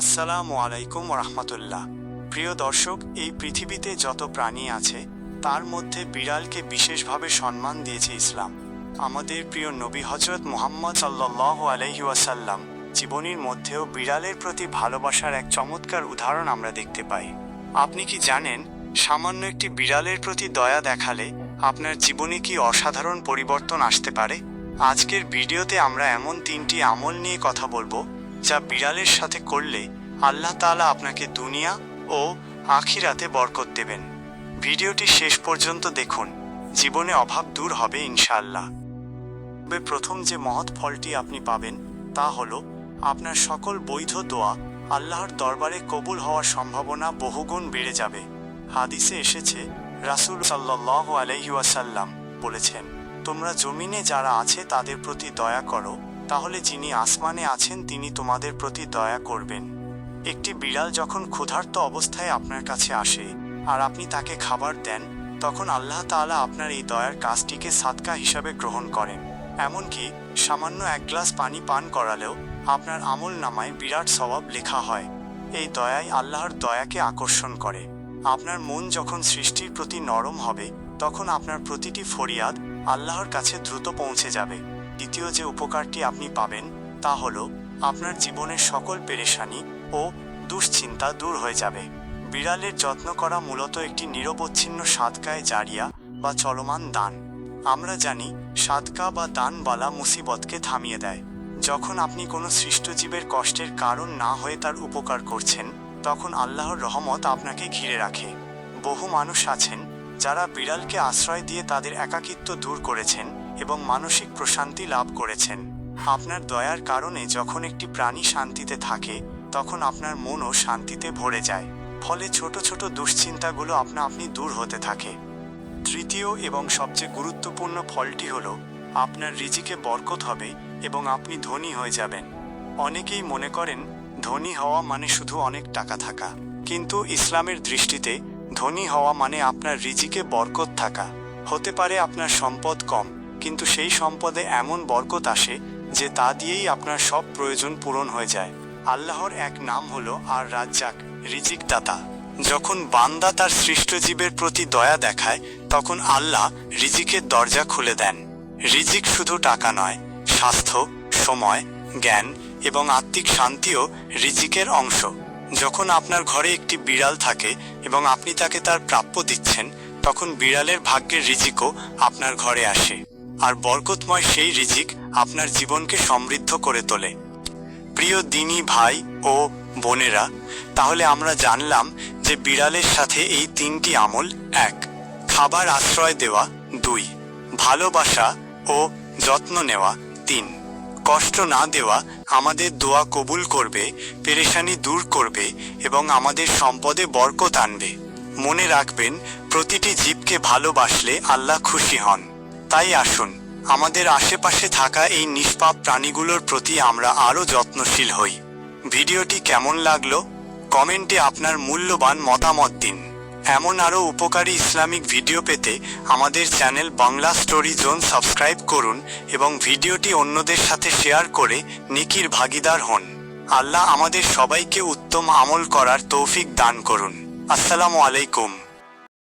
আসসালামু আলাইকুম রহমতুল্লাহ প্রিয় দর্শক, এই পৃথিবীতে যত প্রাণী আছে, তার মধ্যে বিড়ালকে বিশেষভাবে সম্মান দিয়েছে ইসলাম। আমাদের প্রিয় নবী হজরত মোহাম্মদ সাল্লাহ আলহি ওয়াসাল্লাম জীবনীর মধ্যেও বিড়ালের প্রতি ভালোবাসার এক চমৎকার উদাহরণ আমরা দেখতে পাই। আপনি কি জানেন, সামান্য একটি বিড়ালের প্রতি দয়া দেখালে আপনার জীবনে কি অসাধারণ পরিবর্তন আসতে পারে? আজকের ভিডিওতে আমরা এমন তিনটি আমল নিয়ে কথা বলব যা বিড়ালের সাথে করলে আল্লাহ তাআলা আপনাকে দুনিয়া ও আখিরাতে বরকত দেবেন। ভিডিওটি শেষ পর্যন্ত দেখুন, জীবনে অভাব দূর হবে ইনশাআল্লাহ। তবে প্রথম যে মহৎ ফলটি আপনি পাবেন তা হল আপনার সকল বৈধ দোয়া আল্লাহর দরবারে কবুল হওয়ার সম্ভাবনা বহুগুণ বেড়ে যাবে। হাদিসে এসেছে, রাসূল সাল্লাহ আলাইহি ওয়াসাল্লাম বলেছেন, তোমরা জমিনে যারা আছে তাদের প্রতি দয়া করো তাহলে যিনি আসমানে আছেন, তিনি তোমাদের প্রতি দয়া করবেন। একটি বিড়াল যখন ক্ষুধার্ত অবস্থায় আপনার কাছে আসে আর আপনি তাকে খাবার দেন, তখন আল্লাহ তাআলা আপনার এই দয়ার কাজটিকে সাদকা হিসাবে গ্রহণ করেন। এমনকি সামান্য এক গ্লাস পানি পান করালেও আপনার আমল নামায় বিরাট স্বভাব লেখা হয়। এই দয়াই আল্লাহর দয়াকে আকর্ষণ করে। আপনার মন যখন সৃষ্টির প্রতি নরম হবে, তখন আপনার প্রতিটি ফরিয়াদ আল্লাহর কাছে দ্রুত পৌঁছে যাবে। দ্বিতীয় যে উপকারটি আপনি পাবেন তা হল আপনার জীবনের সকল পেরেশানি ও দুশ্চিন্তা দূর হয়ে যাবে। বিড়ালের যত্ন করা মূলত একটি নিরবচ্ছিন্ন সাদকায় জারিয়া বা চলমান দান। আমরা জানি সাদকা বা দান বালা মুসিবতকে থামিয়ে দেয়। যখন আপনি কোনো সৃষ্টজীবের কষ্টের কারণ না হয়ে তার উপকার করছেন, তখন আল্লাহর রহমত আপনাকে ঘিরে রাখে। বহু মানুষ আছেন, যারা বিড়ালকে আশ্রয় দিয়ে তাদের একাকিত্ব দূর করেছেন এবং মানসিক প্রশান্তি লাভ করেছেন। আপনার দয়ার কারণে যখন একটি প্রাণী শান্তিতে থাকে, তখন আপনার মনও শান্তিতে ভরে যায়। ফলে ছোট ছোট দুশ্চিন্তাগুলো আপনা আপনি দূর হতে থাকে। তৃতীয় এবং সবচেয়ে গুরুত্বপূর্ণ ফলটি হল, আপনার রিজিকে বরকত হবে এবং আপনি ধনী হয়ে যাবেন। অনেকেই মনে করেন, ধনী হওয়া মানে শুধু অনেক টাকা থাকা। কিন্তু ইসলামের দৃষ্টিতে, ধনী হওয়া মানে আপনার রিজিকে বরকত থাকা। হতে পারে আপনার সম্পদ কম কিন্তু সেই সম্পদে এমন বরকত আসে যে তা দিয়েই আপনার সব প্রয়োজন পূরণ হয়ে যায়। আল্লাহর এক নাম হলো আর রাজ্জাক রিজিক দাতা যখন বান্দা তার সৃষ্ট জীবের প্রতি দয়া দেখায়, তখন আল্লাহ রিজিকের দরজা খুলে দেন। রিজিক শুধু টাকা নয়, স্বাস্থ্য, সময়, জ্ঞান এবং আত্মিক শান্তিও রিজিকের অংশ। যখন আপনার ঘরে একটি বিড়াল থাকে এবং আপনি তাকে তার প্রাপ্য দিচ্ছেন, তখন বিড়ালের ভাগ্যের রিজিকও আপনার ঘরে আসে। আর বরকতময় সেই রিজিক আপনার জীবনকে সমৃদ্ধ করে তোলে। প্রিয় দিনী ভাই ও বোনেরা, তাহলে আমরা জানলাম যে বিড়ালের সাথে এই তিনটি আমল এক, খাবার আশ্রয় দেওয়া, দুই, ভালোবাসা ও যত্ন নেওয়া, তিন, কষ্ট না দেওয়া আমাদের দোয়া কবুল করবে, পেরেশানি দূর করবে এবং আমাদের সম্পদে বরকত আনবে। মনে রাখবেন, প্রতিটি জীবকে ভালোবাসলে আল্লাহ খুশি হন। তাই আসুন, আমাদের আশেপাশে থাকা এই নিষ্পাপ প্রাণীগুলোর প্রতি আমরা আরও যত্নশীল হই। ভিডিওটি কেমন লাগল? কমেন্টে আপনার মূল্যবান মতামত দিন। এমন আরও উপকারী ইসলামিক ভিডিও পেতে আমাদের channel Bangla story zone subscribe করুন এবং ভিডিওটি অন্যদের সাথে শেয়ার করে নিকির ভাগিদার হন। আল্লাহ আমাদের সবাইকে উত্তম আমল করার তৌফিক দান করুন। আসসালামু আলাইকুম।